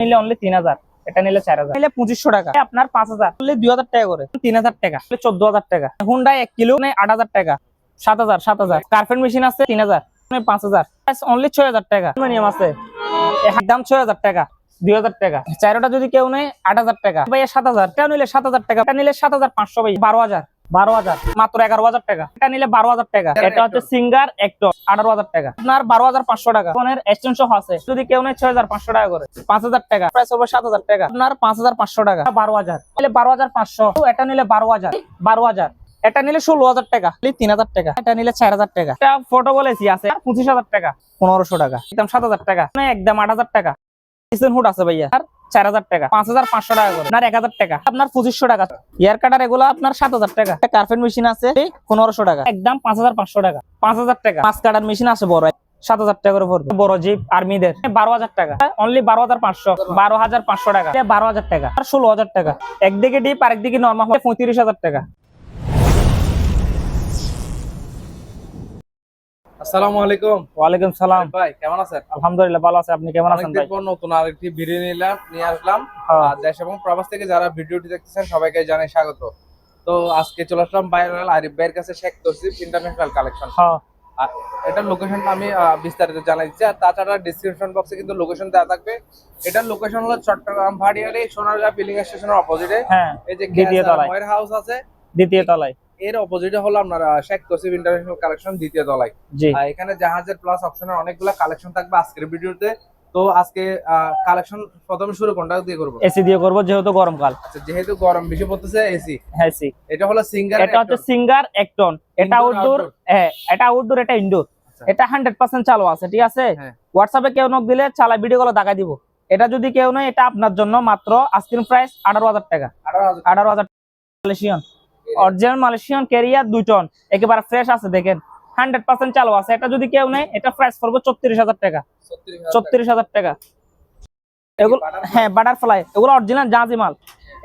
নিলে অনলি তিন হাজার, এটা নিলে চার হাজার। পঁচিশশো টাকা। আপনার পাঁচ হাজার দুই হাজার টাকা করে। তিন হাজার টাকা চোদ্দ হাজার টাকা। হুন্ডা এক কিলো নেই আট হাজার টাকা। সাত হাজার সাত হাজার। কার্পেট মেশিন আছে তিন হাজার পাঁচ হাজার। অনলি ছয় হাজার টাকা। মিনিমাম আছে। দাম ছয় হাজার টাকা, দুই হাজার টাকা। চারোটা যদি কেউ নেই আট হাজার টাকা। ভাই সাত হাজার, এটা নিলে সাত হাজার টাকা নিলে সাত হাজার পাঁচশো ভাই বারো হাজার। বারো হাজার মাত্র এগারো হাজার টাকা এটা নিলে বারো হাজার টাকা এটা হচ্ছে সিঙ্গার একটো আঠারো হাজার টাকা আপনার বারো হাজার পাঁচশো টাকা ফোনের আছে যদি কেউ ছয় হাজার পাঁচশো টাকা করে পাঁচ হাজার টাকা হবে সাত হাজার টাকা আপনার পাঁচ হাজার পাঁচশো টাকা বারো হাজার নিলে বারো হাজার পাঁচশো এটা নিলে বারো হাজার বারো হাজার এটা নিলে ষোলো হাজার টাকা তিন হাজার টাকা এটা নিলে চার হাজার টাকা এটা ফটো বলেছি আছে পঁচিশ হাজার টাকা পনেরোশো টাকা একদম সাত হাজার টাকা একদম আট হাজার টাকা হুড আছে ভাইয়া আর চার হাজার টাকা। পাঁচ হাজার পাঁচশো টাকা করে। এক হাজার টাকা। আপনার পঁচিশশো টাকা। কাটার এগুলো আপনার সাত হাজার টাকা। মেশিন আছে, পনেরোশো টাকা। একদম পাঁচ হাজার পাঁচশো টাকা। পাঁচ হাজার টাকা। পাঁচ কাটার মেশিন আছে সাত হাজার টাকা করে বড় জিপ আর্মিদের বারো হাজার টাকা। অনলি বারো হাজার পাঁচশো। বারো হাজার পাঁচশো টাকা। বারো হাজার টাকা। আর ষোলো হাজার টাকা। একদিকে ডিপ, আরেকদিকে নর্মাল পঁয়ত্রিশ হাজার টাকা। আসসালামু আলাইকুম। ওয়ালাইকুম সালাম। ভাই কেমন আছেন? আলহামদুলিল্লাহ ভালো আছে। আপনি কেমন আছেন ভাই? পর নতুন আরেকটি ভিডিও নিলাম নিয়ে আসলাম। হ্যাঁ। আর দেশ এবং প্রবাস থেকে যারা ভিডিওটি দেখতেছেন সবাইকে জানাই স্বাগত। তো আজকে চলে আসলাম ভাইরাল আরিফ ভাইয়ের কাছে শেখ তসিফ ইন্টারন্যাশনাল কালেকশন হ্যাঁ। এটার লোকেশনটা আমি বিস্তারিত জানাই দিচ্ছি। আর তাছাড়া ডিসক্রিপশন বক্সে কিন্তু লোকেশন দেওয়া থাকবে। এটার লোকেশন হলো চট্টগ্রাম ভাড়িয়ারি সোনারগাঁ ফিলিং স্টেশনের অপোজিটে হ্যাঁ এই যে ওয়ার হাউস আছে। দ্বিতীয় তলায়। এর অপোজিটে হলো আপনার শেখ তসিফ ইন্টারন্যাশনাল কালেকশন দ্বিতীয় তলায়। এখানে জাহাজের প্লাস অপশনের অনেকগুলো কালেকশন থাকবে আজকের ভিডিওতে। তো আজকে কালেকশন প্রথমে শুরু কোনটা দিয়ে করব? এসি দিয়ে করব যেহেতু গরমকাল। আচ্ছা যেহেতু গরম বেশি পড়তেছে এসি হ্যাঁ সি এটা হলো সিঙ্গার এটা হচ্ছে সিঙ্গার একটন এটা আউটডোর হ্যাঁ এটা আউটডোর এটা ইনডোর আচ্ছা। এটা হান্ড্রেড পার্সেন্ট চালু আছে ঠিক আছে? হ্যাঁ। হোয়াটসঅ্যাপে কেউ নক দিলে চালা ভিডিও গুলো দেখা দিব। এটা যদি কেউ নয় এটা আপনার জন্য মাত্র আস্কিন প্রাইস আঠারো হাজার টাকা। আঠারো হাজার মালয়েশিয়ান অরিজিনাল মালয়েশিয়ান ক্যারিয়ার দুই টন একেবারে ফ্রেশ আছে দেখেন। হান্ড্রেড পার্সেন্ট চালু আছে। এটা যদি কেউ নেই এটা প্রাইস পড়বে চত্রিশ হাজার টাকা। চত্রিশ হাজার টাকা। এগুলো হ্যাঁ বাটারফ্লাই এগুলো অরিজিনাল জাহাজি মাল।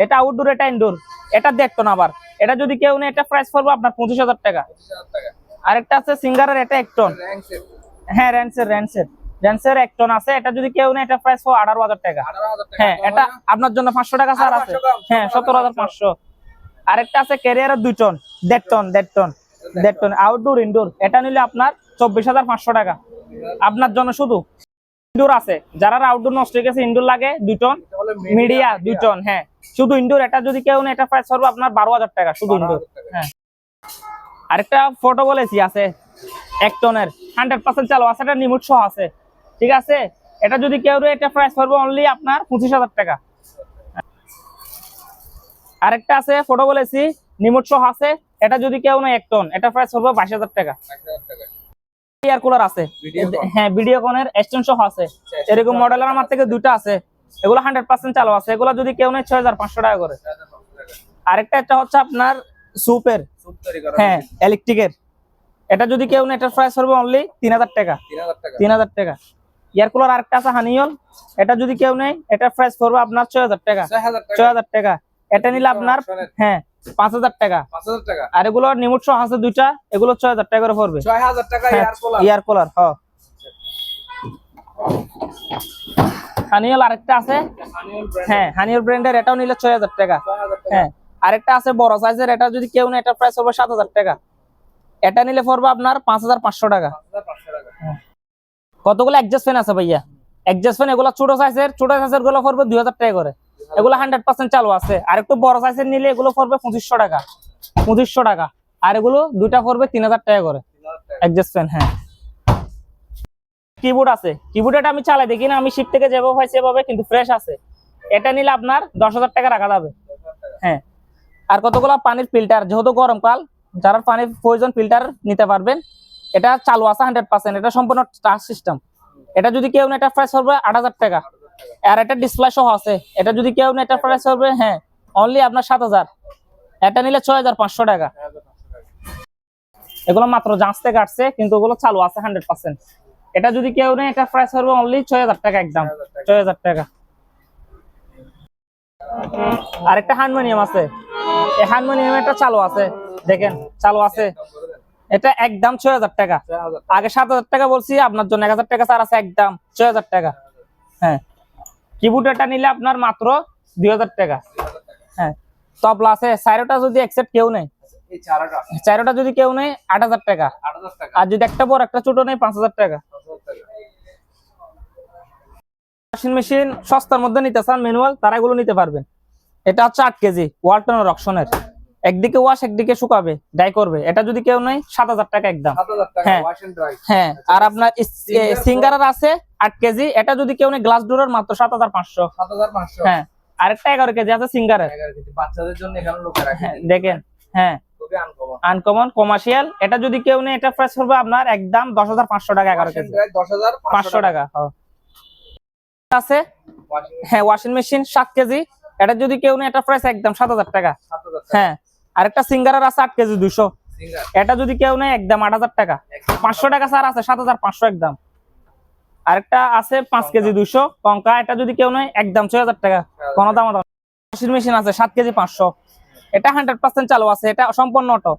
এটা আউটডোর এটা ইনডোর এটা দেখতো না আবার। এটা যদি কেউ নেই এটা প্রাইস পড়বে আপনার পঁচিশ হাজার টাকা। আরেকটা আছে সিঙ্গারের এটা এক টন। হ্যাঁ র্যান্সের র্যান্সের র্যান্সের এক টন আছে। এটা যদি কেউ নেই এটা প্রাইস আঠারো হাজার টাকা। হ্যাঁ এটা আপনার জন্য পাঁচশো টাকা স্যার আছে। 500 হ্যাঁ সতেরো হাজার পাঁচশো। আরেকটা আছে ক্যারিয়ারের দুই টন দেড় টন দেড় টন দেড় টন আউটডোর ইনডোর এটা নিলে আপনার চব্বিশ হাজার পাঁচশো টাকা। আপনার জন্য শুধু ইনডোর আছে যারা আউটডোর নষ্ট হয়ে গেছে ইনডোর লাগে দুই টন মিডিয়া দুই টন হ্যাঁ। শুধু ইনডোর এটা যদি কেউ এটা প্রাইস পড়বে আপনার বারো হাজার টাকা শুধু ইনডোর হ্যাঁ। আরেকটা ফটো বলেছি আছে এক টনের হান্ড্রেড পার্সেন্ট চালু আছে এটা নিমুট সহ আছে ঠিক আছে? এটা যদি কেউ এটা প্রাইস পড়বে অনলি আপনার পঁচিশ হাজার টাকা। আরেকটা আছে ফটো বলেছি নিমুট সহ আছে এটা যদি কেউ নেই এক টন এটা প্রাইস পড়বে বাইশ হাজার টাকা। এয়ার কুলার আছে? হ্যাঁ ভিডিওকনের এক্সটেনশন সহ আছে। এরকম মডেলের আমার থেকে দুটো আছে। এগুলো হান্ড্রেড পার্সেন্ট চালু আছে। এগুলো যদি কেউ নেই ছয় হাজার পাঁচশো টাকা করে। আরেকটা একটা হচ্ছে আপনার সুপের হ্যাঁ ইলেকট্রিকের এটা যদি কেউ নেই এটার প্রাইস হবে অনলি তিন হাজার টাকা। তিন হাজার টাকা। এয়ার কুলার আরেকটা আছে হানিয়ল এটা যদি কেউ নেই এটার প্রাইস পড়বে আপনার ছয় হাজার টাকা। ছয় হাজার টাকা। এটা নিলে আপনার হ্যাঁ পাঁচ হাজার টাকা। আর এগুলো নিমুট সহ আছে দুইটা এগুলো ছয় হাজার টাকা করে পড়বে। ছয় হাজার টাকা হ্যাঁ, ইয়ার কুলার। হ। হানিয়ল আরেকটা আছে। হ্যাঁ হানিয়ল ব্র্যান্ডের এটাও নিলে ছয় হাজার টাকা। হ্যাঁ আরেকটা আছে বড় সাইজের এটা যদি কেউ নেই এটা প্রাইস হবে সাত হাজার টাকা। এটা নিলে পড়বে আপনার পাঁচ হাজার পাঁচশো টাকা। কতগুলো অ্যাডজাস্ট ফ্যান আছে ভাইয়া? অ্যাডজাস্ট ফ্যান এগুলো ছোট সাইজের ছোট সাইজেরগুলো পড়বে দুই হাজার টাকা করে। এগুলো হান্ড্রেড পার্সেন্ট চালু আছে। আর একটু বড় সাইজের নিলে এগুলো পড়বে পঁচিশশো টাকা। পঁচিশশো টাকা। আর এগুলো দুইটা পড়বে তিন হাজার টাকা করে। অ্যাডজাস্ট ফ্যান হ্যাঁ। কিবোর্ড আছে। কিবোর্ড এটা আমি চালাই দেখি না আমি শিপ থেকে যেভাবে হয় সেভাবে কিন্তু ফ্রেশ আছে। এটা নিলে আপনার দশ হাজার টাকা রাখা যাবে। হ্যাঁ। আর কতগুলো পানির ফিল্টার যেহেতু গরমকাল যারা পানির প্রয়োজন ফিল্টার নিতে পারবেন এটা চালু আছে হান্ড্রেড পার্সেন্ট এটা সম্পূর্ণ টাচ সিস্টেম এটা যদি কেউ না এটা প্রাইস হবে আট হাজার টাকা। আর এটা ডিসপ্লে সহ আছে। এটা যদি কেউ না এটা প্রাইস হবে হ্যাঁ অনলি আপনার সাত হাজার। এটা নিলে ছয় হাজার পাঁচশো টাকা। এগুলো মাত্র জাঁচ থেকে আসছে কিন্তু ওগুলো চালু আছে হান্ড্রেড পার্সেন্ট এটা যদি কেউ নেই এটা প্রাইস হবে অনলি ছয় হাজার টাকা একদম। ছয় হাজার টাকা। আরেকটা হারমোনিয়াম আছে। এই হারমোনিয়াম এটা চালু আছে। দেখেন চালু আছে। এটা একদম ছয় হাজার টাকা। আগে সাত হাজার টাকা বলছি আপনার জন্য এক হাজার টাকা স্যার আছে একদম ছয় হাজার টাকা। হ্যাঁ। কিবোর্ড এটা নিলে আপনার মাত্র দুই হাজার টাকা। হ্যাঁ তবলা আছে চারোটা যদি একসেট কেউ নেই এই চারাটা। চারোটা যদি কেউ নেই আট হাজার টাকা। আর যদি একটা বড় একটা ছোট নেই পাঁচ হাজার টাকা। পাঁচ হাজার টাকা ওয়াশিং মেশিন সস্তার মধ্যে নিতে চান ম্যানুয়াল তারা এগুলো নিতে পারবেন। এটা হচ্ছে আট কেজি ওয়ালটনের অপশনের একদিকে ওয়াশ একদিকে শুকাবে ডাই করবে। এটা যদি কেউ নেই সাত হাজার টাকা একদম। হ্যাঁ। ড্রাই হ্যাঁ আর আপনার Singer সিঙ্গারার আছে আট কেজি। এটা যদি কেউ নেই গ্লাস ডোরের মাত্র সাত হাজার পাঁচশো। হ্যাঁ আরেকটা এগারো কেজি আছে সিঙ্গারের বাচ্চাদের জন্য হ্যাঁ দেখেন হ্যাঁ। আনকমন কমার্শিয়াল এটা যদি কেউ নেই এটা প্রাইস করবে আপনার একদম দশ হাজার পাঁচশো টাকা এগারো কেজি। দশ হাজার পাঁচশো টাকা হ্যাঁ। আছে? হ্যাঁ ওয়াশিং মেশিন সাত কেজি। এটা যদি কেউ নেই এটা প্রাইস একদম সাত হাজার টাকা। হ্যাঁ। আরেকটা সিঙ্গারার আছে আট কেজি দুশো এটা যদি কেউ নেই একদম আট হাজার টাকা। পাঁচশো টাকা স্যার আছে সাত হাজার পাঁচশো একদম আরেকটা আছে পাঁচ কেজি দুশো কঙ্কা এটা যদি কেউ নেই একদম ছয় হাজার টাকা। কোনো দাম ওয়াশিং মেশিন আছে সাত কেজি পাঁচশো। এটা হান্ড্রেড পার্সেন্ট চালু আছে এটা সম্পূর্ণ অটো।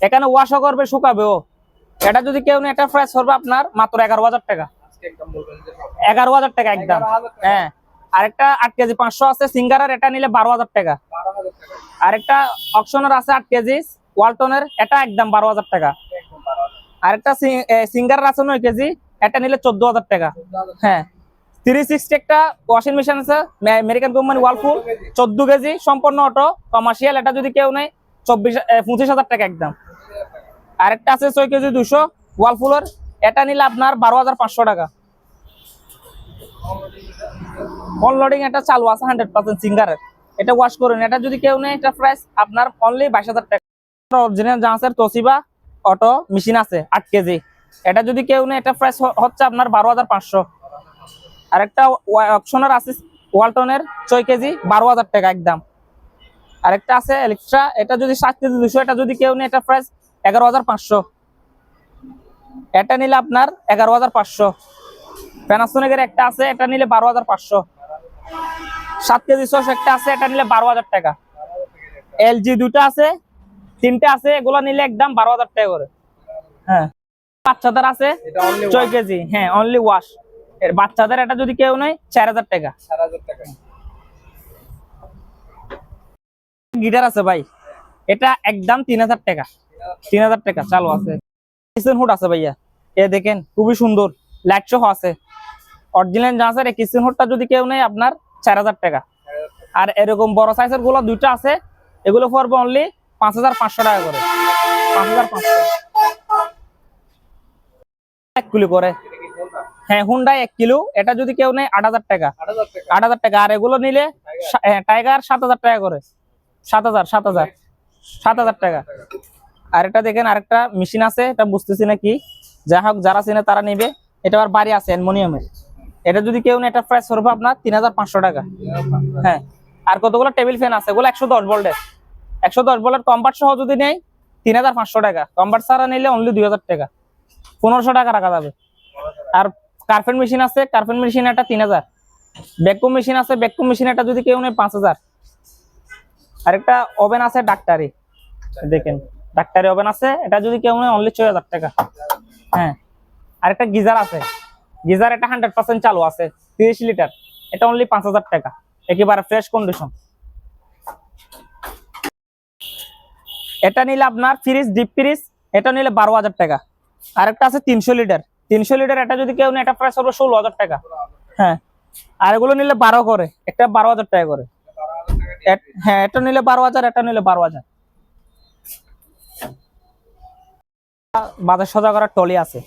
এখানে ওয়াশও করবে শুকাবেও এটা যদি কেউ নেই এটা ফ্রেশ করবে আপনার মাত্র এগারো হাজার টাকা। এগারো হাজার টাকা একদম। হ্যাঁ। আরেকটা আট কেজি, পাঁচশো আছে, সিঙ্গারার, এটা নিলে বারো হাজার টাকা। আরেকটা অপশনের আছে আট কেজি, ওয়ালটনের, এটা একদম বারো হাজার টাকা। আরেকটা সিঙ্গার আছে নয় কেজি, এটা নিলে চোদ্দ হাজার টাকা। হ্যাঁ। থ্রি সিক্সটি একটা ওয়াশিং মেশিন আছে আমেরিকান কোম্পানি ওয়ালপুল চোদ্দ কেজি, সম্পূর্ণ অটো কমার্শিয়াল এটা যদি কেউ নেই চব্বিশ পঁচিশ হাজার টাকা একদম। আরেকটা আছে ছয় কেজি দুশো ওয়ালপুলের এটা নিলে আপনার বারো হাজার পাঁচশো টাকা। অনলোডিং এটা চালু আছে হান্ড্রেড পার্সেন্ট সিঙ্গারের এটা ওয়াশ করুন। এটা যদি কেউ নেই এটা প্রাইস আপনার অনলি বাইশ হাজার টাকা। অরিজিনাল জাহাজের তোসিবা অটো মেশিন আছে, আট কেজি। এটা যদি কেউ নেই এটা প্রাইস হচ্ছে আপনার বারো হাজার পাঁচশো। আর একটা অপশনার আছে ওয়ালটনের ছয় কেজি, বারো হাজার টাকা একদম। আরেকটা আছে এলেকট্রা এটা যদি সাত কেজি দুশো, এটা যদি কেউ নেই এটা প্রাইস এগারো হাজার পাঁচশো। এটা নিলে আপনার এগারো হাজার পাঁচশো। প্যানাসোনিকের একটা আছে, এটা নিলে বারো হাজার পাঁচশো। সাত কেজি ছশো একটা আছে এটা নিলে বারো হাজার টাকা। এলজি দুটো আছে তিনটে আছে এগুলো নিলে একদম বারো হাজার টাকা করে। হ্যাঁ। বাচ্চাদের আছে ছয় কেজি হ্যাঁ অনলি ওয়াশ এর বাচ্চাদের এটা যদি কেউ নেই চার হাজার টাকা। গিটার আছে ভাই এটা একদম তিন হাজার টাকা। তিন হাজার টাকা চালু আছে। হুড আছে ভাইয়া। এ দেখেন খুবই সুন্দর। লাইট সহ আছে। অরিজিনাল যা আছে কিচেন হুডটা যদি কেউ নেই আপনার চার হাজার টাকা। আর এরকম বড় সাইজেরগুলো দুইটা আছে এগুলো পড়বে অনলি পাঁচ হাজার পাঁচশো টাকা করে। পাঁচ হাজার পাঁচশো। এক কিলো করে। হ্যাঁ হুন্ডাই এক কিলো। এটা যদি কেউ নেই আট হাজার টাকা। আট হাজার টাকা। আর এগুলো নিলে হ্যাঁ, টাইগার সাত হাজার টাকা করে। সাত হাজার সাত হাজার। সাত হাজার টাকা। আর এটা দেখেন আরেকটা মেশিন আছে এটা বুঝতেছি না কি। যা হোক যারা চিনে তারা নিবে। এটা আবার বাড়ি আছে অ্যালমোনিয়ামের। এটা যদি কেউ এটা প্রাইস করবে আপনার তিন হাজার পাঁচশো টাকা। হ্যাঁ আর কতগুলো টেবিল ফ্যান আছে? এগুলো একশো দশ ভোল্টের একশো দশ ভোল্টের কম্পার্ট সহ যদি নেই তিন হাজার পাঁচশো টাকা। কম্পার্ট ছাড়া নিলে অনলি দুই হাজার টাকা। পনেরোশো টাকা রাখা যাবে। আর কার্পেট মেশিন আছে কার্পেট মেশিন একটা তিন হাজার। ব্যাকুম মেশিন আছে ব্যাকুম মেশিন এটা যদি কেউ নেই পাঁচ হাজার। আরেকটা ওভেন আছে ডাক্তারি দেখেন ডাক্তারি ওভেন আছে, এটা যদি কেউ নেই অনলি ছয় হাজার টাকা। হ্যাঁ আরেকটা গিজার আছে। গিজার এটা হান্ড্রেড পার্সেন্ট চালু আছে, তিরিশ লিটার, এটা অনলি পাঁচ হাজার টাকা। একেবারে ফ্রেশ কন্ডিশন এটা নিলে আপনার ফ্রিজ ডিপ ফ্রিজ এটা নিলে বারো হাজার টাকা। আরেকটা আছে তিনশো লিটার। তিনশো লিটার এটা যদি কেউ নেই এটা প্রাইস হবে ষোলো হাজার টাকা। হ্যাঁ আর এগুলো নিলে বারো করে। একটা বারো হাজার টাকা করে। হ্যাঁ এটা নিলে বারো হাজার, এটা নিলে বারো হাজার। বাজার সজা করার টলি আছে।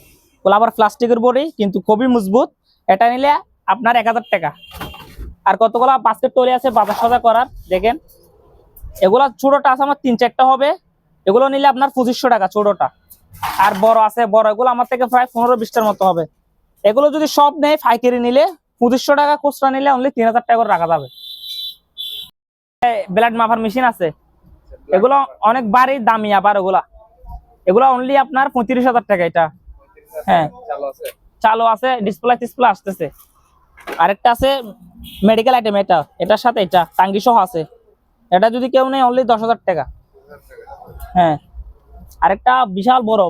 ওগুলো আবার প্লাস্টিকের বডি, কিন্তু খুবই মজবুত। এটা নিলে আপনার এক হাজার টাকা। আর কতগুলো বাস্কেট টলি আছে, বাজার সজা করার, দেখেন। এগুলা ছোটটা আছে, আমার তিন চারটা হবে। এগুলো নিলে আপনার পঁচিশশো টাকা ছোটটা। আর বড় আছে, বড়, এগুলো আমার থেকে প্রায় পনেরো বিশটার মতো হবে। এগুলো যদি সব নেয় পাইকারি নিলে পঁচিশশো টাকা, খুচরা নিলে অনলি তিন হাজার টাকা করে রাখা যাবে। ব্লাড মাপার মেশিন আছে। এগুলো অনেক বাড়ি, দামি আবার এগুলা। এগুলো অনলি আপনার পঁয়ত্রিশ হাজার টাকা এটা। হ্যাঁ। চালু আছে। আছে ডিসপ্লে ডিসপ্লে আসতেছে। আরেকটা আছে মেডিকেল আইটেম এটা। এটার সাথে এটা টাঙ্গি সহ আছে। এটা যদি কেউ নেই অনলি দশ হাজার টাকা। হ্যাঁ। আরেকটা বিশাল বড়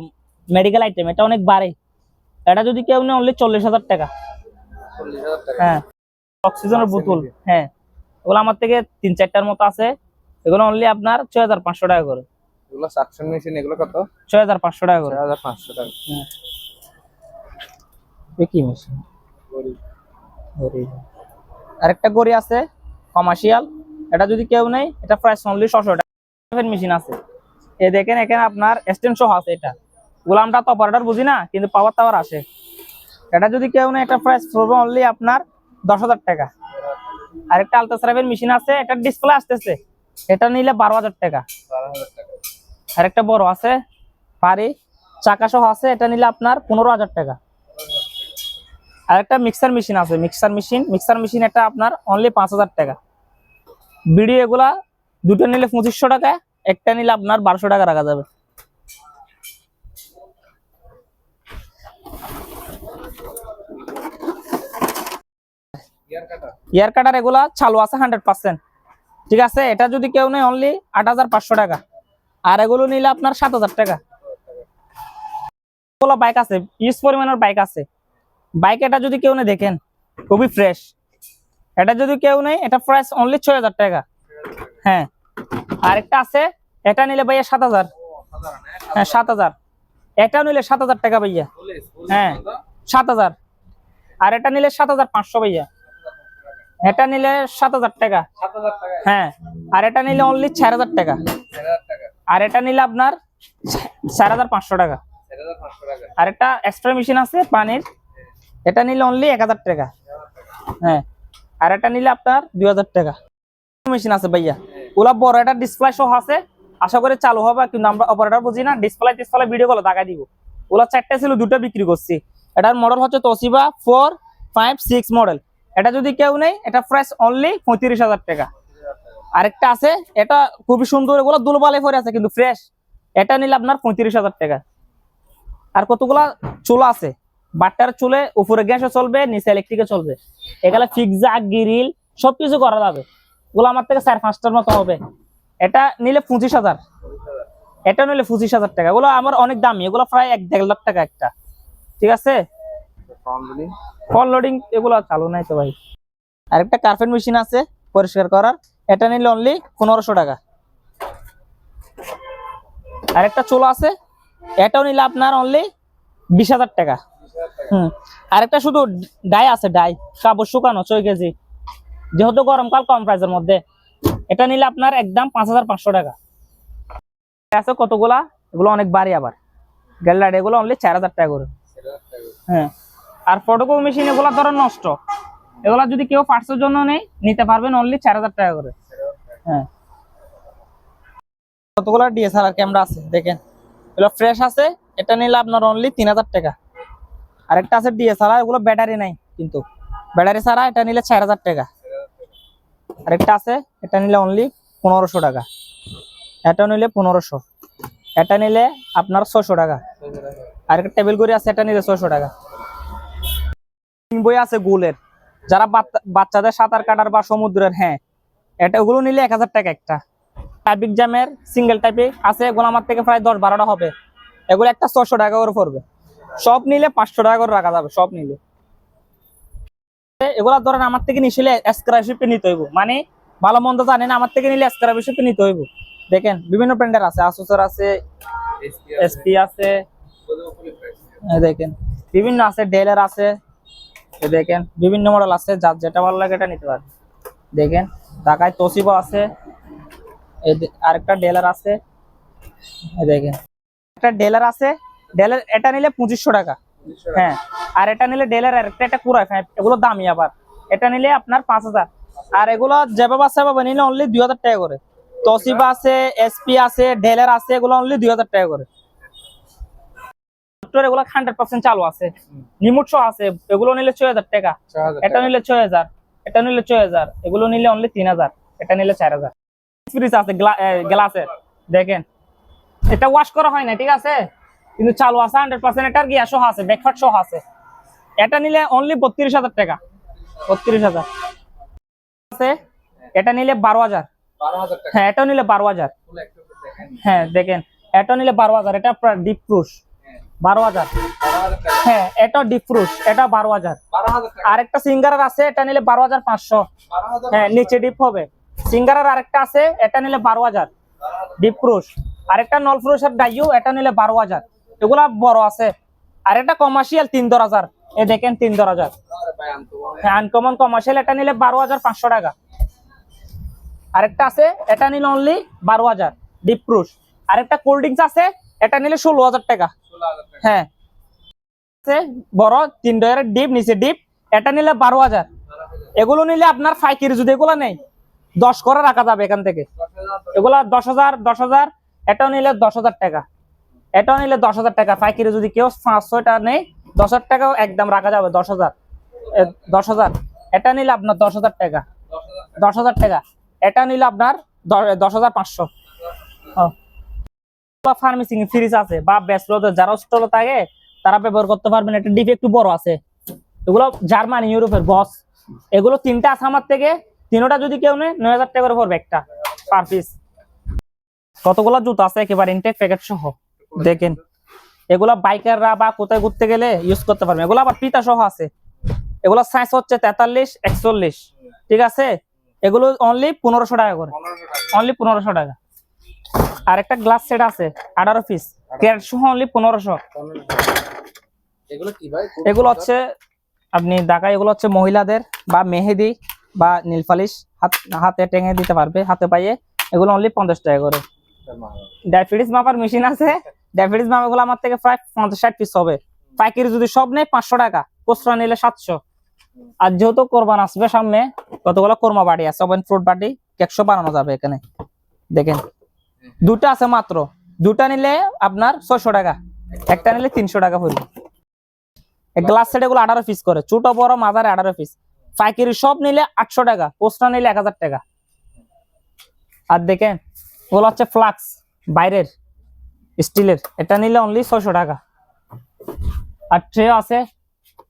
মেডিকেল আইটেম এটা অনেক বাড়ে। এটা যদি কেউ নেই অনলি চল্লিশ হাজার টাকা। হ্যাঁ। অক্সিজেনের বোতল হ্যাঁ। এগুলো আমার থেকে তিন চারটার মতো আছে। এগুলো অনলি আপনার ছয় হাজার পাঁচশো টাকা করে। এগুলো সাকশন মেশিন এগুলো কত? ছয় হাজার পাঁচশো টাকা করে। ছয় হাজার পাঁচশো টাকা। কি মেশিন আরেকটা গড়ি আছে কমার্শিয়াল এটা যদি কেউ নেই এটা প্রাইস অনলি ছশো টাকা। মেশিন আছে। এ দেখেন এখানে আপনার স্ট্যান্ড সহ আছে এটা। ওগুলো আমরা তো অপারেটর বুঝি না কিন্তু পাওয়ার টাওয়ার আসে এটা যদি কেউ নেই এটা প্রাইস পড়বে অনলি আপনার দশ হাজার টাকা। আরেকটা আলট্রাসারাইভের মেশিন আছে এটা ডিসপ্লে আসতেছে। এটা নিলে বারো হাজার টাকা। বারো হাজার টাকা। আরেকটা বড় আছে পারি চাকা সহ আছে এটা নিলে আপনার পনেরো হাজার টাকা। আরেকটা মিক্সার মেশিন আছে মিক্সার মেশিন মিক্সার মেশিন এটা আপনার অনলি পাঁচ হাজার টাকা। বিডি এগুলা দুটো নিলে পঁচিশশো টাকা, একটা নিলে আপনার বারোশো টাকা রাখা যাবে। ইয়ার কাটার এগুলা চালু আছে হান্ড্রেড পার্সেন্ট ঠিক আছে, এটা যদি কেউ নেই অনলি আট হাজার পাঁচশো টাকা। আর এগুলো নিলে আপনার সাত হাজার টাকা। বাইক আছে ইউজ পরিমাণের বাইক আছে। বাইক এটা যদি কেউ নেই দেখেন, খুবই ফ্রেশ এটা যদি কেউ নেই এটা প্রাইস অনলি ছয় হাজার টাকা। হ্যাঁ আরেকটা আছে, এটা নিলে ভাইয়া সাত হাজার। হ্যাঁ সাত হাজার। এটা নিলে সাত হাজার টাকা ভাইয়া। হ্যাঁ সাত হাজার। আর এটা নিলে সাত হাজার পাঁচশো ভাইয়া। এটা নিলে সাত হাজার টাকা। হ্যাঁ আর এটা নিলে অনলি চার হাজার টাকা। আর এটা নিলে আপনার চার হাজার পাঁচশো টাকা। আর একটা এক্সট্রা মেশিন আছে, পানির। এটা নিলে অনলি এক হাজার টাকা। হ্যাঁ আর এটা নিলে আপনার দুই হাজার টাকা। মেশিন আছে ভাইয়া। ওলা বড় একটা ডিসপ্লে সহ আছে। আশা করি চালু হবে, কিন্তু আমরা অপারেটর বুঝি না। ডিসপ্লে ডিসপ্লে ভিডিও গুলো দেখা দিব। ওলা চারটা ছিল, দুটো বিক্রি করছি। এটার মডেল হচ্ছে Toshiba four five six model এটা যদি কেউ নেই এটা প্রাইস অনলি পঁয়ত্রিশ হাজার টাকা। আরেকটা আছে, এটা খুবই সুন্দর। এগুলো দুলবালে পরে আছে, কিন্তু ফ্রেশ এটা নিলে আপনার পঁয়ত্রিশ হাজার টাকা। আর কতগুলা চুল আছে? বাট্টার চুলে উপরে গ্যাসও চলবে নিচে ইলেকট্রিকে চলবে। এগুলা ফিক্সা গিরিল সবকিছু করা যাবে। ওগুলো আমার থেকে চার পাঁচটার মতো হবে। এটা নিলে পঁচিশ হাজার। এটা নিলে পঁচিশ হাজার টাকা। এগুলো আমার অনেক দামি। এগুলো প্রায় এক দেড় লাখ টাকা একটা। ঠিক আছে? ফল লোডিং এগুলো চালু নাই তো ভাই। আরেকটা কার্পেট মেশিন আছে পরিষ্কার করার। এটা নিলে অনলি পনেরোশো টাকা। আরেকটা চুলো আছে। এটাও নিলে আপনার অনলি বিশ হাজার টাকা। হুম। আরেকটা শুধু ডাই আছে, ডাই। কাপড় শুকানো, ছয় কেজি। যেহেতু গরমকাল কম প্রাইসের মধ্যে। এটা নিলে আপনার একদম পাঁচ হাজার পাঁচশো টাকা। আছে কতগুলা? এগুলো অনেক বাড়ি আবার। গ্যালারি, এগুলো অনলি চার হাজার টাকা করে। হ্যাঁ। আর ফটোকপি মেশিন এগুলো ধরো নষ্ট। এগুলা যদি কেউ পার্টসের জন্য নেই নিতে পারবেন অনলি চার হাজার টাকা করে। হ্যাঁ। কতগুলো ডিএসএলআর ক্যামেরা আছে, দেখেন। এগুলো ফ্রেশ আছে, এটা নিলে আপনার অনলি তিন হাজার টাকা। আরেকটা আছে ডিএসএলআর এগুলো ব্যাটারি নাই কিন্তু। ব্যাটারি ছাড়া এটা নিলে চার হাজার টাকা। আরেকটা আছে, এটা নিলে অনলি পনেরোশো টাকা। এটা নিলে পনেরোশো। এটা নিলে আপনার ছশো টাকা। আরেকটা টেবিল ঘড়ি আছে, এটা নিলে ছশো টাকা। বই আছে গোলের। যারা বাচ্চা- বাচ্চাদের সাঁতার কাটার বা সমুদ্রের হ্যাঁ এটা ওগুলো নিলে এক হাজার টাকা একটা। টাইপিক জ্যামের সিঙ্গেল টাইপিক আছে, এগুলো আমার থেকে প্রায় দশ বারোটা হবে। এগুলো একটা ছশো টাকা করে পড়বে। সব নিলে পাঁচশো টাকা করে রাখা যাবে, সব নিলে। এগুলা ধরেন আমার থেকে নিছিলে স্কলারশিপে নিতে হইব। মানে ভালো মন্দ জানেন, আমার থেকে নিলে স্কলারশিপে নিতে হইব। দেখেন, বিভিন্ন ব্র্যান্ডের আছে আসুসের আছে এসপি আছে দেখেন, বিভিন্ন আছে ডেলার আছে দেখেন, বিভিন্ন মডেল আছে, যার যেটা ভালো লাগে এটা নিতে পারবে। দেখেন, ঢাকায় তোসিবো আছে আরেকটা ডেলার আছে দেখেন, একটা ডেলার আছে ডেলার এটা নিলে পঁচিশশো টাকা। হ্যাঁ আর এটা নিলে ডেলার আরেকটা এটা কুড়াই ফাইভ এগুলো দামি আবার। এটা নিলে আপনার পাঁচ হাজার। আর এগুলো যেভাবে আছে সেভাবে নিলে অনলি দুই হাজার টাকা করে। তোসিবা আছে এসপি আছে ডেলার আছে এগুলো অনলি দুই হাজার টাকা করে। এগুলো হান্ড্রেড পার্সেন্ট চালু আছে। নিমুট আছে এগুলো নিলে ছয় হাজার টাকা। এটা নিলে ছয় হাজার এটা নিলে ছয় হাজার এগুলো নিলে অনলি তিন হাজার এটা নিলে চার হাজার। ফ্রিজ আছে গ্লাসের দেখেন। এটা ওয়াশ করা হয় না ঠিক আছে? কিন্তু চালু আছে হান্ড্রেড পার্সেন্ট এটার গিয়া সহ আছে ব্যাকফাট সহ আছে। এটা নিলে অনলি বত্রিশ হাজার টাকা। বত্রিশ হাজার। আছে এটা নিলে বারো হাজার। হ্যাঁ এটাও নিলে বারো হাজার। হ্যাঁ দেখেন এটা নিলে বারো হাজার। এটা ডিপ প্রুশ বারো হাজার। হ্যাঁ এটা ডিফ্রুশ এটা বারো হাজার। আর একটা সিঙ্গারের আছে এটা নিলে বারো হাজার পাঁচশো। হ্যাঁ নিচে ডিপ হবে। সিঙ্গারের আরেকটা আছে এটা নিলে বারো হাজার। বারো হাজার। ডিপ ক্রুশ আরেকটা ফ্রুশের ডাইউ এটা নিলে বারো হাজার। এগুলা বড় আছে। আর একটা কমার্শিয়াল তিন দশ হাজার। এ দেখেন তিন দশ হাজার। আনকমন কমার্শিয়াল এটা নিলে বারো হাজার পাঁচশো টাকা। আরেকটা আছে, এটা নিলে অনলি বারো হাজার। ডিপ ক্রুশ আরেকটা কোল্ড ড্রিঙ্কস আছে, এটা নিলে ষোলো হাজার টাকা। হ্যাঁ। বড়, তিন ডয়ারের ডিপ নিচে ডিপ এটা নিলে বারো হাজার। এগুলো নিলে আপনার ফাইকির যদি এগুলো নেই, দশ করে রাখা যাবে এখান থেকে। এগুলা দশ হাজার দশ হাজার, এটাও নিলে দশ হাজার টাকা। এটাও নিলে দশ হাজার টাকা, পাইকারি যদি কেউ পাঁচশো টাকা নেই দশ হাজার টাকাও একদম রাখা যাবে, দশ হাজার। দশ হাজার। এটা নিলে আপনার দশ হাজার টাকা। দশ হাজার টাকা। এটা নিলে আপনার দশ হাজার পাঁচশো। ফার্মেসিং ফ্রিজ আছে, বা ব্যাচলরদের যারা স্টল থাকে, তারা ব্যবহার করতে পারবেন একটা ডিপ একটু বড় আছে। এগুলো জার্মানি, ইউরোপের বস। এগুলো তিনটা আছে আমার থেকে, তিনোটা যদি কেউ নেয়, নয় হাজার টাকা করে পড়বে একটা পার পিস। কতগুলো জুতো আছে একেবারে ইনটেক প্যাকেট সহ? দেখেন। এগুলা বাইকাররা বা কোথায় ঘুরতে গেলে ইউজ করতে পারবে এগুলো আবার পিতা সহ আছে। এগুলো সাইজ হচ্ছে তেতাল্লিশ একচল্লিশ। ঠিক আছে? এগুলো অনলি পনেরোশো টাকা করে। অনলি পনেরোশো টাকা। আর একটা গ্লাস সেট আছে আঠারো পিস ক্যারেট সহ অনলি পনেরোশো। এগুলো। হচ্ছে আপনি ঢাকা এগুলো হচ্ছে মহিলাদের বা মেহেদি বা নীলফালিশ হাত হাতে টেঙে দিতে পারবে হাতে পাইয়ে এগুলো অনলি পঞ্চাশ টাকা করে। ডায়াবেটিস মাপার মেশিন আছে। ডায়াবেটিস মাপাগুলো আমার থেকে প্রায় পঞ্চাশ ষাট পিস হবে। পাইকারি যদি সব নেয় পাঁচশো টাকা, খুচরা নিলে সাতশো। আর যেহেতু কোরবান আসবে সামনে, কতগুলো কোরমা বাড়ি আছে? ওভেন ফ্রুট বাটি একশো বানানো যাবে এখানে। দেখেন, দুটা আছে মাত্র। দুটা নিলে আপনার ছয়শো টাকা, একটা নিলে তিনশো টাকা পড়বে। গ্লাস সেট এগুলো আঠারো পিস করে, ছোট, বড়, মাঝারে আঠারো পিস পাইকারি সব নিলে আটশো টাকা পোস্টার নিলে এক হাজার টাকা। আর দেখেন, ওগুলো হচ্ছে ফ্লাক্স বাইরের। স্টিলের। এটা নিলে অনলি ছশো টাকা। আর ট্রে আছে,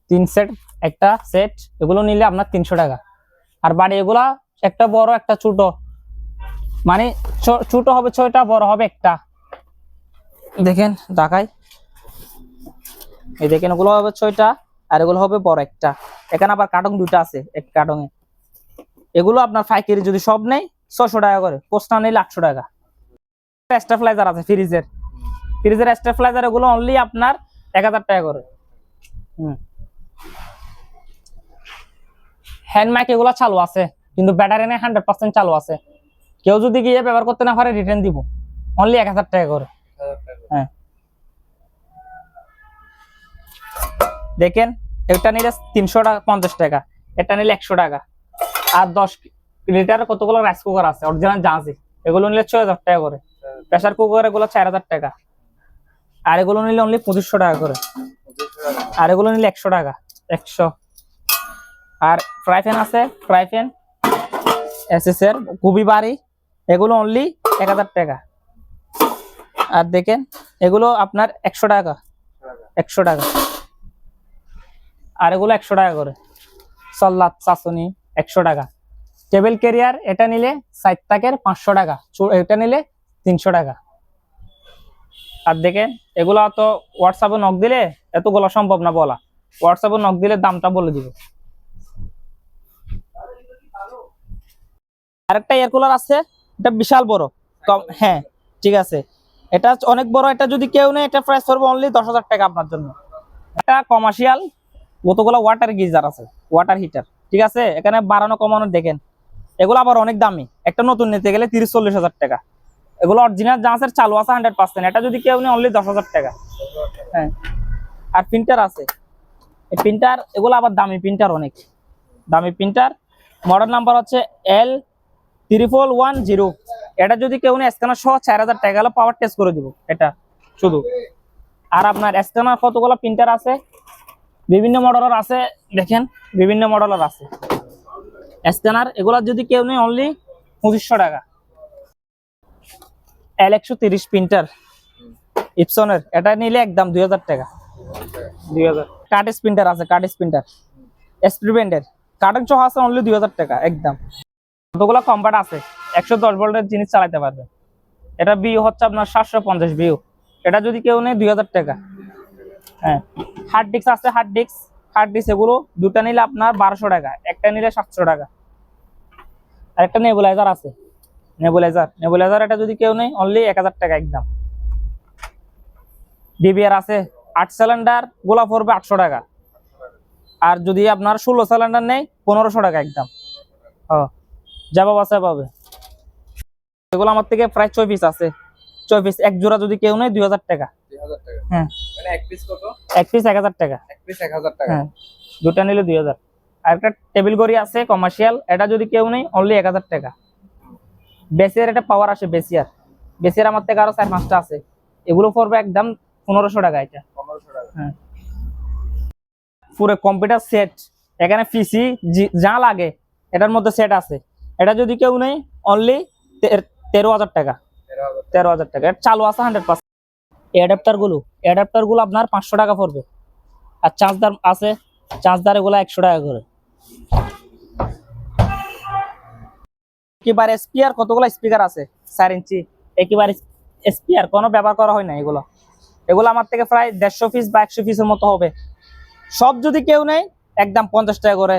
তিন সেট একটা সেট এগুলো নিলে আপনার তিনশো টাকা। আর বাড়ি এগুলা একটা বড়, একটা ছোট। মানে ছোট হবে ছয়টা, বড় হবে একটা। দেখেন ঢাকায় এই দেখেন, ওগুলো হবে ছয়টা, আর এগুলো হবে বড় একটা। এখানে আবার কার্টন দুটো আছে, এক কার্টনে। এগুলো আপনার পাইকারি যদি সব নেই ছশো টাকা করে। পোস্টার নিলে আটশো টাকা। স্টেফলাইজার আছে ফ্রিজের ফ্রিজের স্টেফলাইজার এগুলো অনলি আপনার এক হাজার টাকা করে। হুম। হ্যান্ড মাইক এগুলো চালু আছে কিন্তু ব্যাটারি নেই হান্ড্রেড পার্সেন্ট চালু আছে। কেউ যদি গিয়ে ব্যবহার করতে না পারে রিটার্ন দিব। অনলি এক হাজার টাকা করে। হ্যাঁ। দেখেন এটা নিলে তিনশো টাকা পঞ্চাশ টাকা। এটা নিলে একশো টাকা। আর দশ লিটার কতগুলো রাইস কুকার আছে অরিজিনাল জাহাজি এগুলো নিলে ছয় হাজার টাকা করে। প্রেসার কুকার এগুলো চার হাজার টাকা। আর এগুলো নিলে অনলি পঁচিশশো টাকা করে। আর এগুলো নিলে একশো টাকা, একশো। আর ফ্রাই প্যান আছে ফ্রাই প্যান এসএস এর খুবই বাড়ি, এগুলো অনলি এক হাজার টাকা। আর দেখেন, এগুলো আপনার একশো টাকা একশো টাকা। আর এগুলো একশো টাকা করে। সল্লাদ চাচনি একশো টাকা। টেবিল ক্যারিয়ার এটা নিলে ষাট টাকের পাঁচশো টাকা এটা নিলে তিনশো টাকা। আর দেখেন এগুলো তো হোয়াটসঅ্যাপে নক দিলে এতগুলো সম্ভব না বলা। হোয়াটসঅ্যাপে নক দিলে দামটা বলে দিব। আরেকটা এয়ার কুলার আছে, এটা বিশাল বড়। হ্যাঁ ঠিক আছে। এটা অনেক বড়, এটা যদি কেউ নেই এটা প্রাইস পড়বে অনলি দশ হাজার টাকা আপনার জন্য। এটা কমার্শিয়াল কতগুলো ওয়াটার গিজার আছে ওয়াটার হিটার ঠিক আছে? এখানে বাড়ানো কমানো দেখেন। এগুলো আবার অনেক দামি। একটা নতুন নিতে গেলে তিরিশ, চল্লিশ হাজার টাকা। এগুলো অরিজিনাল জাহাজের চালু আছে হান্ড্রেড পার্সেন্ট এটা যদি কেউ নেই অনলি দশ হাজার টাকা। হ্যাঁ। আর প্রিন্টার আছে। এই প্রিন্টার এগুলো আবার দামি প্রিন্টার অনেক। দামি প্রিন্টার মডেল নাম্বার হচ্ছে এল ত্রিপল ওয়ান জিরো এটা যদি কেউ নেই স্ক্যানার সহ চার হাজার টাকা হলে পাওয়ার টেস্ট করে দিব। এটা শুধু। আর আপনার স্ক্যানার কতগুলো প্রিন্টার আছে? বিভিন্ন মডেলের আছে, দেখেন, বিভিন্ন মডেলের আছে। স্ক্যানার এগুলো যদি কেউ নেই অনলি পঁচিশশো টাকা। এল একশো তিরিশ প্রিন্টার ইপসনের এটা নিলে একদম দুই হাজার টাকা। দুই হাজার। কাঠ স্প্রিন্টার আছে কাঠ স্প্রিন্টার এক্সপেরিমেন্টের কাঠের সহ আছে অনলি দুই হাজার টাকা, একদম। কতগুলো কম্পার্ট আছে? একশো দশ ভোল্টের জিনিস চালাতে পারবে। এটা বিউ হচ্ছে আপনার সাতশো পঞ্চাশ বিউ এটা যদি কেউ নেই দুই হাজার টাকা। হ্যাঁ। হার্ড ডিস্ক আছে হার্ড ডিস্ক হার্ড ডিস্ক এগুলো দুটা নিলে আপনার বারোশো টাকা, একটা নিলে সাতশো টাকা। আর একটা নেবুলাইজার আছে। নেবুলাইজার। নেবুলাইজার এটা যদি কেউ নেই অনলি এক হাজার টাকা একদম। ডিবিআর আছে আট সিলিন্ডার গোলা পড়বে আটশো টাকা। আর যদি আপনার ষোলো সিলিন্ডার নেই পনেরোশো টাকা একদম। ও যাব বাসা পাবে। এগুলো আমার থেকে প্রায় ছয় পিস আছে। ছয় পিস এক জোড়া যদি কেউ নেই দুই হাজার টাকা। হ্যাঁ। মানে এক পিস এক হাজার টাকা। হ্যাঁ দুটা নিলে দুই হাজার। আর একটা টেবিল গড়ি আছে কমার্শিয়াল এটা যদি কেউ নেই অনলি এক হাজার টাকা। বেসিয়ার একটা পাওয়ার আসে বেসিয়ার। বেসিয়ার আমার থেকে আরও চার পাঁচটা আছে। এগুলো পড়বে একদম পনেরোশো টাকা এটা। হ্যাঁ। পুরো কম্পিউটার সেট এখানে পিসি যা লাগে এটার মধ্যে সেট আছে। এটা যদি কেউ নেই অনলি তেরো হাজার টাকা। তেরো হাজার টাকা। এটা চালু আছে হান্ড্রেড পার্সেন্ট অ্যাডাপ্টারগুলো অ্যাডাপ্টারগুলো আপনার পাঁচশো টাকা পড়বে। আর চার্জদার আছে চার্জদার এগুলো একশো টাকা করে। একেবারে স্পিয়ার কতগুলো স্পিকার আছে? চার ইঞ্চি। একেবারে স্পিয়ার কোনো ব্যবহার করা হয় না এগুলো। এগুলো আমার থেকে প্রায় দেড়শো পিস বা একশো পিসের মতো হবে। সব যদি কেউ নেই একদম পঞ্চাশ টাকা করে।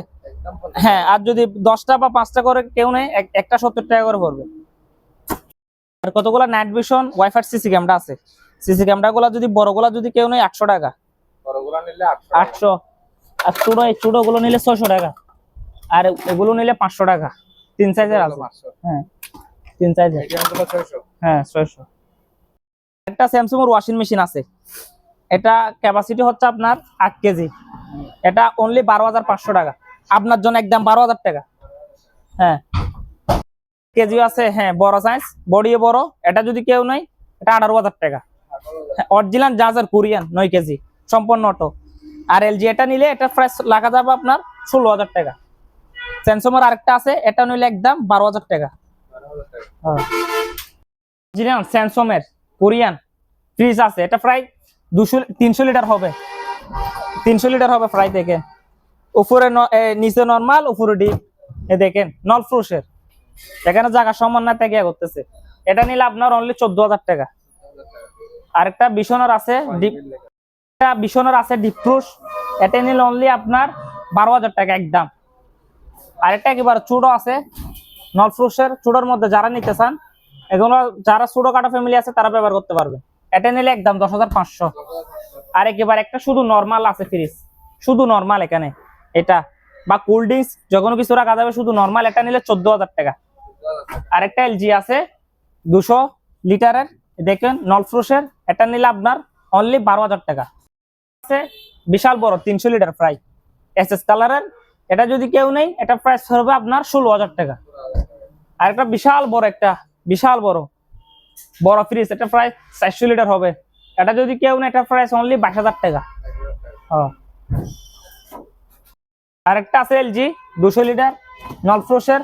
হ্যাঁ আর যদি দশটা বা পাঁচটা করে কেউ নেই একটা সত্তর টাকা করে পড়বে। আর কতগুলো night vision WiFi CC camera আছে। সিসি ক্যামেরা গুলো যদি বড়গুলা যদি কেউ নেই আটশো টাকা। বড়গুলো নিলে আটশো আর চুড়ো এই চুড়ো গুলো নিলে ছয়শো টাকা। আর এগুলো নিলে পাঁচশো টাকা। তিন সাইজের আছে। হ্যাঁ তিন সাইজের হ্যাঁ ছয়শো। একটা স্যামসুং এর ওয়াশিং মেশিন আছে। এটা ক্যাপাসিটি হচ্ছে আপনার আট কেজি। এটা অনলি বারো হাজার পাঁচশো টাকা। আপনার জন্য একদম বারো হাজার টাকা। হ্যাঁ। কেজি আছে হ্যাঁ বড় সাইজ বডিও বড়। এটা যদি কেউ নাই এটা আঠারো হাজার টাকা। অরিজিনাল জাজার কোরিয়ান নয় কেজি। সম্পূর্ণ অটো আর এলজি এটা নিলে এটা প্রাইস লাগা যাবে আপনার ষোলো হাজার টাকা। স্যামসুং এর আরেকটা আছে এটা নিলে একদম বারো হাজার টাকা। বারো হাজার টাকা অরিজিনাল স্যামসং এর কোরিয়ান ফ্রিজ আছে এটা প্রায় দুশো তিনশো লিটার হবে। তিনশো লিটার হবে প্রায় দেখেন উপরে নিচে নর্মাল উপরে ডিপ এ দেখেন নল ফ্রুশের এখানে জায়গা সমান না থেকে করতেছে। এটা নিলে আপনার অনলি চোদ্দ হাজার টাকা। আরেকটা বিশনের আছে ডিপ বিশনের আছে ডিপ ফ্রুশ এটা নিলে অনলি আপনার বারো হাজার টাকা একদম। আরেকটা একেবারে চুড়ো আছে নল ফ্রুশের চুড়োর মধ্যে যারা নিতে চান, এগুলো যারা ছোটো কাটা ফ্যামিলি আছে, তারা ব্যবহার করতে পারবে। এটা নিলে একদম দশ হাজার পাঁচশো। আর একেবারে একটা শুধু নর্মাল আছে ফ্রিজ শুধু নর্মাল এখানে। এটা বা কোল্ড ড্রিঙ্কস যখন কিছু রাখা যাবে, শুধু নর্মাল এটা নিলে চোদ্দ হাজার টাকা। আর একটা এলজি আছে, দুশো লিটারের। দেখেন নলফ্রুশের এটা নিলে আপনার অনলি বারো হাজার টাকা। আছে, বিশাল বড়, তিনশো লিটার প্রায় এস এস কালারের এটা যদি কেউ নেই এটা প্রাইস হবে আপনার ষোলো হাজার টাকা। আর একটা বিশাল বড় একটা, বিশাল বড় বড় ফ্রিজ এটা প্রায় চারশো লিটার হবে। এটা যদি কেউ নেই এটা প্রাইস অনলি বাইশ হাজার টাকা। ও। আরেকটা আছে এলজি দুশো লিটার নলফ্রোসের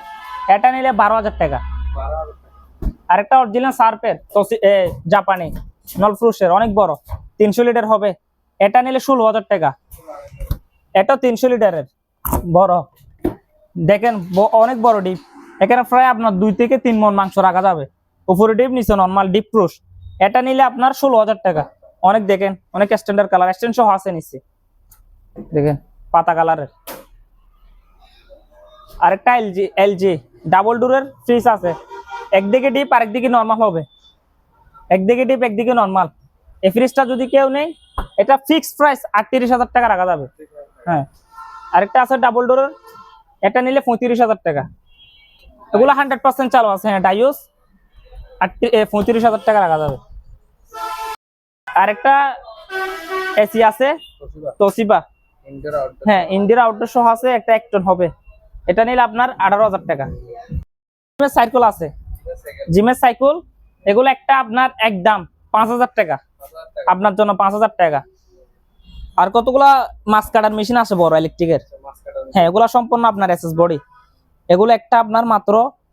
এটা নিলে বারো হাজার টাকা। টাকা আরেকটা অরিজিনাল সার্পের জাপানি নলফ্রুশের অনেক বড়, তিনশো লিটার হবে। এটা নিলে ষোলো হাজার টাকা। এটা তিনশো লিটারের বড়। দেখেন অনেক বড় ডিপ। এখানে প্রায় আপনার দুই থেকে তিন মন মাংস রাখা যাবে। উপরে ডিপ নিচে নর্মাল ডিপ প্রুশ এটা নিলে আপনার ষোলো হাজার টাকা। অনেক দেখেন, অনেক স্ট্যান্ডার্ড কালার স্ট্যান্ড সহ আছে নিচে। দেখেন, পাতা কালারের আরেকটা এলজি এলজি ডাবল ডোরের ফ্রিজ আছে। একদিকে ডিপ, আরেকদিকে নর্মাল হবে। একদিকে ডিপ, একদিকে নর্মাল এই ফ্রিজটা যদি কেউ নেই এটা ফিক্সড প্রাইস আটত্রিশ হাজার টাকা রাখা যাবে। হ্যাঁ। আরেকটা আছে ডাবল ডোরের এটা নিলে পঁয়ত্রিশ হাজার টাকা। এগুলো হান্ড্রেড পার্সেন্ট চালু আছে হ্যাঁ ডাইওস পঁয়ত্রিশ হাজার টাকা রাখা যাবে। আরেকটা এসি আছে তসিবা হ্যাঁ ইন্ডিয়ার আউটডোর সহ আছে একটা এক টন হবে। এটা নিলে আপনার আঠারো হাজার টাকা। জিমের সাইকেল আছে। জিমের সাইকেল এগুলো একটা আপনার একদম পাঁচ হাজার টাকা। আপনার জন্য পাঁচ হাজার টাকা। আর কতগুলা মাছ কাটার মেশিন আছে বড় ইলেকট্রিকের হ্যাঁ এগুলা সম্পূর্ণ আপনার এসএস বডি এগুলো একটা আপনার মাত্র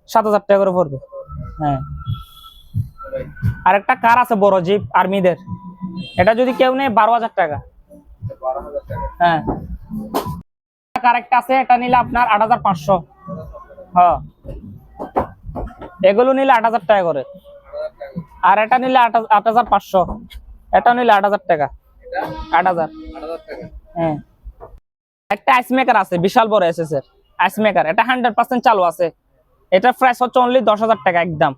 সাত হাজার টাকা করে পড়বে। হ্যাঁ। আর একটা কার আছে বড় জিপ আর্মিদের এটা যদি কেউ নেই বারো হাজার টাকা। হ্যাঁ। কার একটা আছে, এটা নিলে আপনার আট হাজার পাঁচশো। হ্যাঁ। এগুলো নিলে আট হাজার টাকা করে। আর এটা নিলে আট হাজার- পাঁচশো। এটা নিলে আট হাজার টাকা। আট হাজার। হ্যাঁ। একটা আইস মেকার আছে, বিশাল বড় এসএস এর। আইস মেকার এটা হান্ড্রেড পার্সেন্ট চালু আছে। এটার প্রাইস হচ্ছে অনলি দশ হাজার টাকা একদম।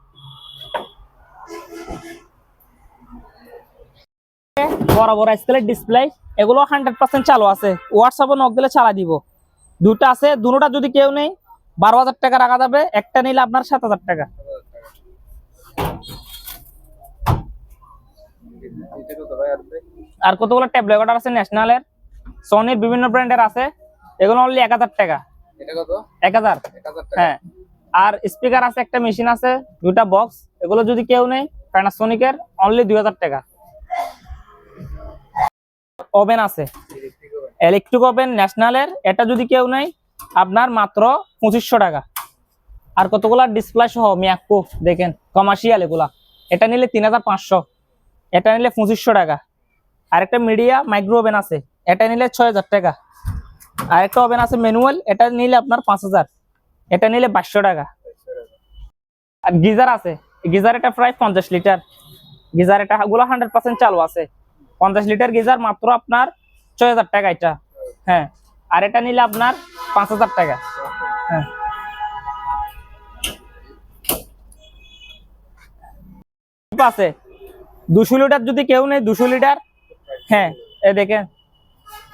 বড় বড় স্কেলের ডিসপ্লে এগুলো হান্ড্রেড পার্সেন্ট চালু আছে। হোয়াটসঅ্যাপে নক দিলে চালা দিব। দুটো আছে দুটোটা যদি কেউ নেই, বারো হাজার টাকা রাখা যাবে, একটা নিলে আপনার সাত হাজার টাকা। এটা ভাই? আর কতগুলো ট্যাবলেট অর্ডার আছে? ন্যাশনালের সনির বিভিন্ন ব্র্যান্ডের আছে। এগুলো অনলি এক হাজার টাকা। এটা কত? এক হাজার। হ্যাঁ। আর স্পিকার আছে একটা মেশিন আছে দুটা বক্স এগুলো যদি কেউ নেই প্যানাসোনিকের অনলি দুই হাজার টাকা। ওভেন আছে। ইলেকট্রিক ওভেন ইলেকট্রিক ওভেন ন্যাশনালের এটা যদি কেউ নেই আপনার মাত্র পঁচিশশো টাকা। আর কতগুলা ডিসপ্লে সহ মিয়াকো দেখেন কমার্শিয়াল এগুলা। এটা নিলে তিন হাজার পাঁচশো। এটা নিলে পঁচিশশো টাকা। আরেকটা মিডিয়া মাইক্রো ওভেন আছে। এটা নিলে ছয় হাজার টাকা। আরেকটা ওভেন আছে ম্যানুয়াল এটা নিলে আপনার পাঁচ হাজার এটা নিলে বাইশশো টাকা। আর গিজার আছে। গিজার এটা প্রায় পঞ্চাশ লিটার। গিজার এটা গুলো হান্ড্রেড পার্সেন্ট চালু আছে। পঞ্চাশ লিটার গিজার মাত্র আপনার ছয় হাজার টাকা এটা। হ্যাঁ। আর এটা নিলে আপনার পাঁচ হাজার টাকা। হ্যাঁ। আছে। দুশো লিটার যদি কেউ নেই দুশো লিটার হ্যাঁ এ দেখেন।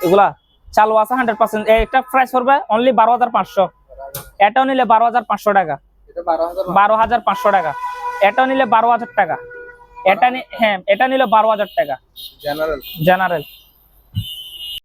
এগুলা চালু আছে হান্ড্রেড পার্সেন্ট এটা প্রাইস করবে অনলি বারো হাজার পাঁচশো। এটাও নিলে বারো হাজার পাঁচশো টাকা। বারো হাজার পাঁচশো টাকা। এটাও নিলে বারো হাজার টাকা। এটা হ্যাঁ এটা নিলে বারো হাজার টাকা। General general